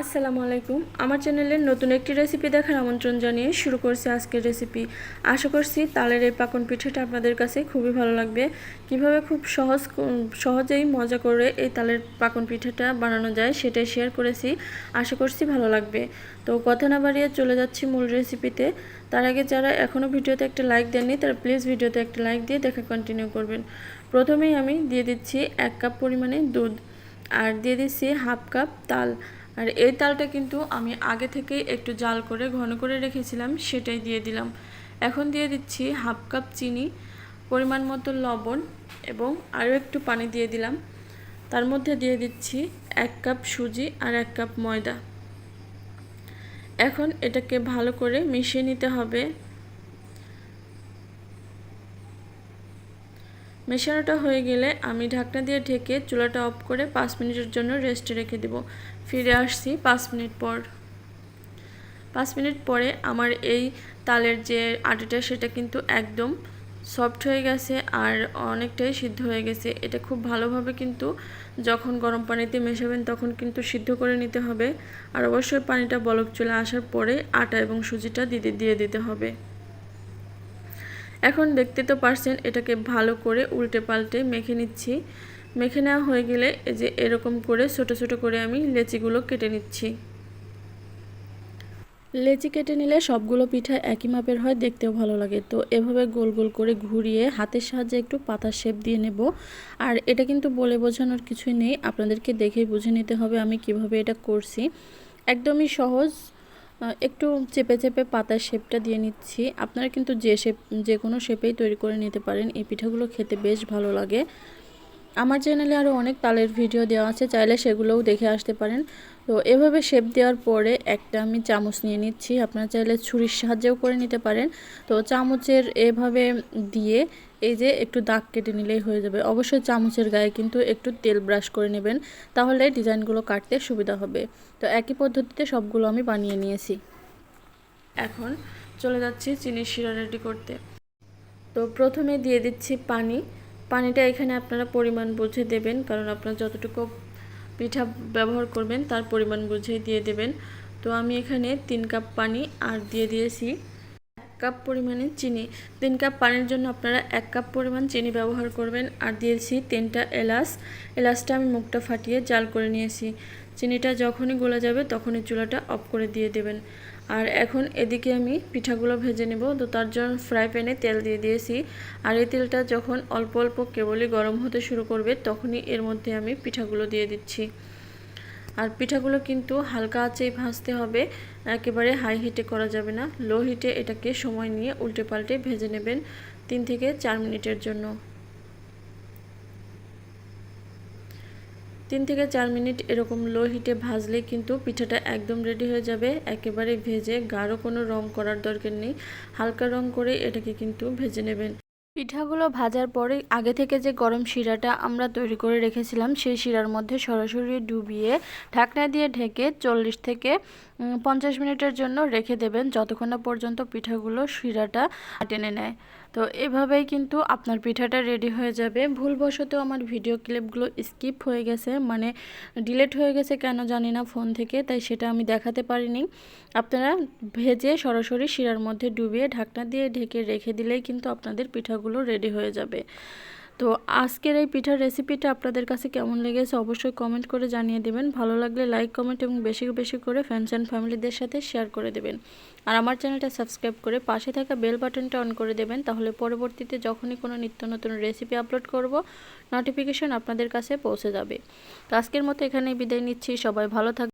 আসসালামু আলাইকুম। আমার চ্যানেলের নতুন একটি রেসিপি দেখার আমন্ত্রণ জানিয়ে শুরু করছি আজকের রেসিপি আশা করছি তালের এই পাকন পিঠাটা আপনাদের কাছে খুবই ভালো লাগবে। কীভাবে খুব সহজ সহজেই মজা করে এই তালের পাকন পিঠাটা বানানো যায় সেটাই শেয়ার করেছি। আশা করছি ভালো লাগবে। তো কথা না বাড়িয়ে চলে যাচ্ছি মূল রেসিপিতে তার আগে যারা এখনও ভিডিওতে একটা লাইক দেননি, তারা প্লিজ ভিডিওতে একটা লাইক দিয়ে দেখা কন্টিনিউ করবেন। প্রথমেই আমি দিয়ে দিচ্ছি এক কাপ পরিমাণে দুধ। আর দিয়ে দিচ্ছি হাফ কাপ তাল। আর এই তালটা কিন্তু আমি আগে থেকে একটু জাল করে ঘন করে রেখেছিলাম, সেটাই দিয়ে দিলাম। এখন দিয়ে দিচ্ছি হাফ কাপ চিনি, পরিমাণ মতো লবণ এবং আরও একটু পানি দিয়ে দিলাম। তার মধ্যে দিয়ে দিচ্ছি এক কাপ সুজি আর এক কাপ ময়দা। এখন এটাকে ভালো করে মিশিয়ে নিতে হবে। মেশানোটা হয়ে গেলে আমি ঢাকনা দিয়ে ঢেকে চুলাটা অফ করে পাঁচ মিনিটের জন্য রেস্টে রেখে দেব। ফিরে আসছি পাঁচ মিনিট পর। পাঁচ মিনিট পরে আমার এই তালের যে আটাটা সেটা কিন্তু একদম সফট হয়ে গেছে আর অনেকটাই সিদ্ধ হয়ে গেছে। এটা খুব ভালোভাবে কিন্তু যখন গরম পানিতে মেশাবেন তখন কিন্তু সিদ্ধ করে নিতে হবে। আর অবশ্যই পানিটা বলক চলে আসার পরে আটা এবং সুজিটা দিতে দিয়ে দিতে হবে। এখন দেখতে তো পারছেন, এটাকে ভালো করে উল্টে পাল্টে মেখে নিচ্ছি। মেখে নেওয়া হয়ে গেলে এই যে এরকম করে ছোট ছোট করে আমি লেচিগুলো কেটে নিচ্ছি। লেচি কেটে নিলে সবগুলো পিঠা একই মাপের হয়, দেখতেও ভালো লাগে। তো এভাবে গোল গোল করে ঘুরিয়ে হাতের সাহায্যে একটু পাতা শেপ দিয়ে নেব। আর এটা কিন্তু বলে বোঝানোর কিছুই নেই, আপনাদেরকে দেখেই বুঝে নিতে হবে আমি কীভাবে এটা করছি। একদমই সহজ একটু চেপে চেপে পাতার শেপটা দিয়ে নিচ্ছি। আপনারা কিন্তু যে শেপ যে কোনো শেপেই তৈরি করে নিতে পারেন। এই পিঠাগুলো খেতে বেশ ভালো লাগে। আমার চ্যানেলে আরও অনেক তালের ভিডিও দেওয়া আছে, চাইলে সেগুলোও দেখে আসতে পারেন। তো এভাবে শেপ দেওয়ার পরে একটা আমি চামচ নিয়ে নিচ্ছি। আপনারা চাইলে ছুরির সাহায্যেও করে নিতে পারেন। তো চামচের এভাবে দিয়ে এই যে একটু দাগ কেটে নিলেই হয়ে যাবে। অবশ্যই চামচের গায়ে কিন্তু একটু তেল ব্রাশ করে নেবেন, তাহলে ডিজাইনগুলো কাটতে সুবিধা হবে। তো একই পদ্ধতিতে সবগুলো আমি বানিয়ে নিয়েছি। এখন চলে যাচ্ছি চিনির শিরা রেডি করতে। তো প্রথমে দিয়ে দিচ্ছি পানি। পানিটা এখানে আপনারা পরিমাণ বুঝে দেবেন, কারণ আপনারা যতটুকু পিঠা ব্যবহার করবেন তার পরিমাণ বুঝে দিয়ে দেবেন। তো আমি এখানে তিন কাপ পানি আর দিয়ে দিয়েছি এক কাপ পরিমাণে চিনি। তিন কাপ পানির জন্য আপনারা এক কাপ পরিমাণ চিনি ব্যবহার করবেন। আর দিয়েছি তিনটা এলাচ। এলাচটা আমি মুখটা ফাটিয়ে জাল করে নিয়েছি। চিনিটা যখনই গলে যাবে তখনই চুলাটা অফ করে দিয়ে দেবেন। আর এখন এদিকে আমি পিঠাগুলো ভেজে নেব। তো তার জন্য ফ্রাই প্যানে তেল দিয়ে দিয়েছি। আর এই তেলটা যখন অল্প অল্প কেবলই গরম হতে শুরু করবে তখনই এর মধ্যে আমি পিঠাগুলো দিয়ে দিচ্ছি। আর পিঠাগুলো কিন্তু হালকা আঁচেই ভাজতে হবে। একেবারে হাই হিটে করা যাবে না। লো হিটে এটাকে সময় নিয়ে উল্টে পাল্টে ভেজে নেবেন তিন থেকে চার মিনিটের জন্য। তিন থেকে চার মিনিট এরকম লো হিটে ভাজলে কিন্তু পিঠাটা একদম রেডি হয়ে যাবে। একেবারে ভেজে, গাঢ় কোনো রং করার দরকার নেই। হালকা রং করে এটাকে কিন্তু ভেজে নেবেন। পিঠাগুলো ভাজার পরে আগে থেকে যে গরম শিরাটা আমরা তৈরি করে রেখেছিলাম, সেই শিরার মধ্যে সরাসরি ডুবিয়ে ঢাকনা দিয়ে ঢেকে চল্লিশ থেকে পঞ্চাশ মিনিটের জন্য রেখে দেবেন যতক্ষণ না পর্যন্ত পিঠাগুলো শিরাটা টেনে নেয়। তো এভাবেই কিন্তু আপনার পিঠাটা রেডি হয়ে যাবে। ভুলবশত আমার ভিডিও ক্লিপগুলো স্কিপ হয়ে গেছে মানে ডিলেট হয়ে গেছে কেন জানি না ফোন থেকে, তাই সেটা আমি দেখাতে পারিনি। আপনারা ভেজে সরাসরি শিরার মধ্যে ডুবিয়ে ঢাকনা দিয়ে ঢেকে রেখে দিলেই কিন্তু আপনাদের পিঠাগুলো রেডি হয়ে যাবে। তো আজকের এই পিঠার রেসিপিটা আপনাদের কাছে কেমন লেগেছে অবশ্যই কমেন্ট করে জানিয়ে দেবেন। ভালো লাগলে লাইক কমেন্ট এবং বেশি বেশি করে ফ্রেন্ডস অ্যান্ড ফ্যামিলিদের সাথে শেয়ার করে দেবেন। আর আমার চ্যানেলটা সাবস্ক্রাইব করে পাশে থাকা বেল বাটনটা অন করে দেবেন। তাহলে পরবর্তীতে যখনই কোনো নিত্য নতুন রেসিপি আপলোড করব নোটিফিকেশন আপনাদের কাছে পৌঁছে যাবে। তো আজকের মতো এখানেই বিদায় নিচ্ছি। সবাই ভালো থাকবে